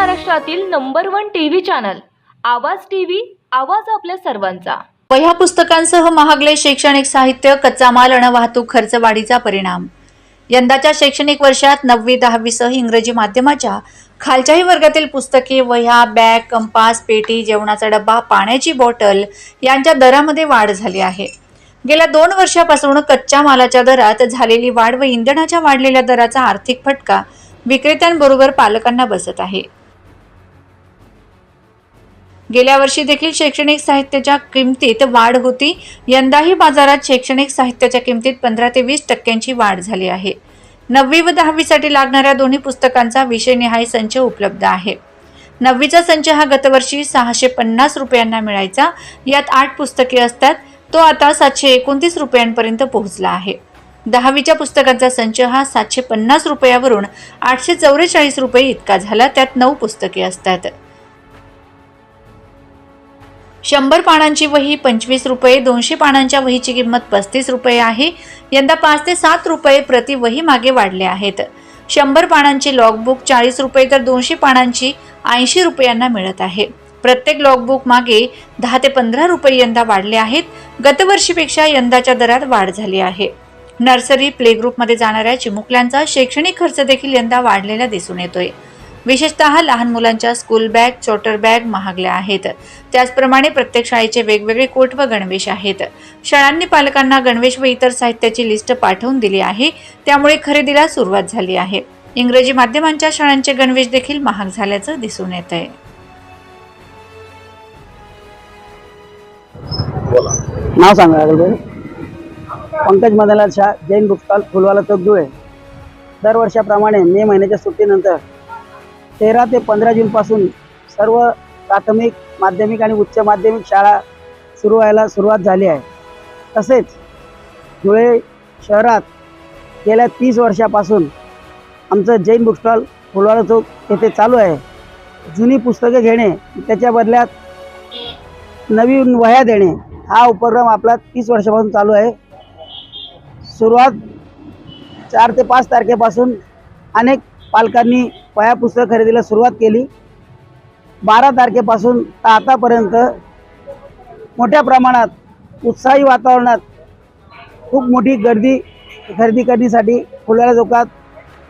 महाराष्ट्रातील number one TV channel Awaaz TV Awaaz आपल्या सर्वांचा. वह्या पुस्तकांसह महागले शैक्षणिक साहित्य कच्चा माल आणि वाहतूक खर्च वाढीचा परिणाम. यंदाच्या शैक्षणिक वर्षात नववी दहावीसह इंग्रजी माध्यमाच्या खालच्याही वर्गातील पुस्तके वह्या बॅग कंपास पेटी जेवणाचा डब्बा पाण्याची बॉटल यांच्या दरामध्ये वाढ झाली आहे. गेल्या दोन वर्षापासून कच्च्या मालाच्या दरात झालेली वाढ व इंधनाच्या वाढलेल्या दराचा आर्थिक फटका विक्रेत्यांबरोबर पालकांना बसत आहे. गेल्या वर्षी देखील शैक्षणिक साहित्याच्या किमतीत वाढ होती. यंदाही बाजारात शैक्षणिक साहित्याच्या किमतीत पंधरा ते वीस टक्क्यांची वाढ झाली आहे. नववी व दहावीसाठी लागणाऱ्या दोन्ही पुस्तकांचा विषयनिहाय संच उपलब्ध आहे. नववीचा संच हा गतवर्षी सहाशे पन्नास रुपयांना मिळायचा. यात आठ पुस्तके असतात. तो आता सातशे एकोणतीस रुपयांपर्यंत पोहोचला आहे. दहावीच्या पुस्तकांचा संच हा सातशे पन्नास रुपयावरून आठशे चौवेचाळीस रुपये इतका झाला. त्यात नऊ पुस्तके असतात. शंभर पानांची वही पंचवीस रुपये दोनशे पानांच्या वहीची किंमत पस्तीस रुपये आहे. यंदा पाच ते सात रुपये प्रति वही मागे वाढले आहेत. शंभर पानांची लॉगबुक चाळीस रुपये तर दोनशे पानांची ऐंशी रुपयांना मिळत आहे. प्रत्येक लॉगबुक मागे दहा ते पंधरा रुपये यंदा वाढले आहेत. गतवर्षीपेक्षा यंदाच्या दरात वाढ झाली आहे. नर्सरी प्ले ग्रुपमध्ये जाणाऱ्या चिमुकल्यांचा शैक्षणिक खर्च देखील यंदा वाढलेला दिसून येतोय. विशेषतः लहान मुलांच्या स्कूल बॅग चॉटर बॅग महागल्या आहेत. त्याचप्रमाणे प्रत्येक शाळेचे वेगवेगळे कोट व गणवेश आहेत. शाळांनी पालकांना गणवेश व इतर साहित्याची लिस्ट पाठवून दिली आहे. त्यामुळे खरेदीला सुरुवात झाली आहे. इंग्रजी माध्यमांच्या शाळांचे गणवेश देखील महाग झाल्याचं दिसून येत आहे नाव सांगा अगोदर पंकज मदनलाल शाह जैन बुक स्टॉल फुलवाला चौक धुळे. दरवर्षाप्रमाणे मे महिन्याच्या सुट्टीनंतर तेरा ते पंधरा जूनपासून सर्व प्राथमिक माध्यमिक आणि उच्च माध्यमिक शाळा सुरू व्हायला सुरुवात झाली आहे. तसेच धुळे शहरात गेल्या तीस वर्षापासून आमचं जैन बुक स्टॉल चौक येथे चालू आहे. जुनी पुस्तकं घेणे त्याच्या बदल्यात नवीन वह्या देणे हा उपक्रम आपला तीस वर्षापासून चालू आहे. सुरुवात चार ते पाच तारखेपासून अनेक पालकांनी वह्या पुस्तक खरेदीला सुरुवात केली. बारा तारखेपासून तर आतापर्यंत मोठ्या प्रमाणात उत्साही वातावरणात खूप मोठी गर्दी खरेदी करण्यासाठी फुलाला चौकात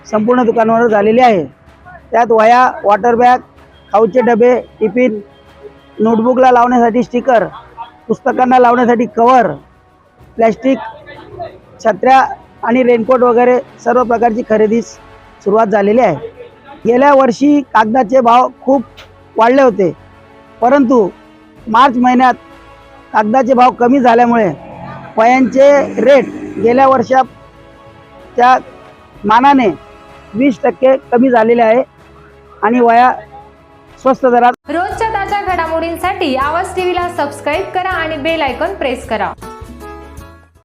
संपूर्ण दुकानावर झालेली आहे. त्यात वह्या वॉटर बॅग खाऊचे डबे टिफिन नोटबुकला लावण्यासाठी स्टिकर पुस्तकांना लावण्यासाठी कवर प्लॅस्टिक छत्र्या आणि रेनकोट वगैरे सर्व प्रकारची खरेदी सुरुवात झालेली आहे. गेल्या वर्षी कागदाचे भाव खूप वाढले होते. परंतु मार्च महिन्यात कागदाचे भाव कमी झाल्यामुळे पयांचे रेट गेल्या वर्षाच्या मानाने वीस टक्के कमी झालेले आहे आणि वया स्वस्त दरात रोजच्या ताज्या घडामोडींसाठी आवाज टीव्हीला सबस्क्राईब करा आणि बेल आयकॉन प्रेस करा.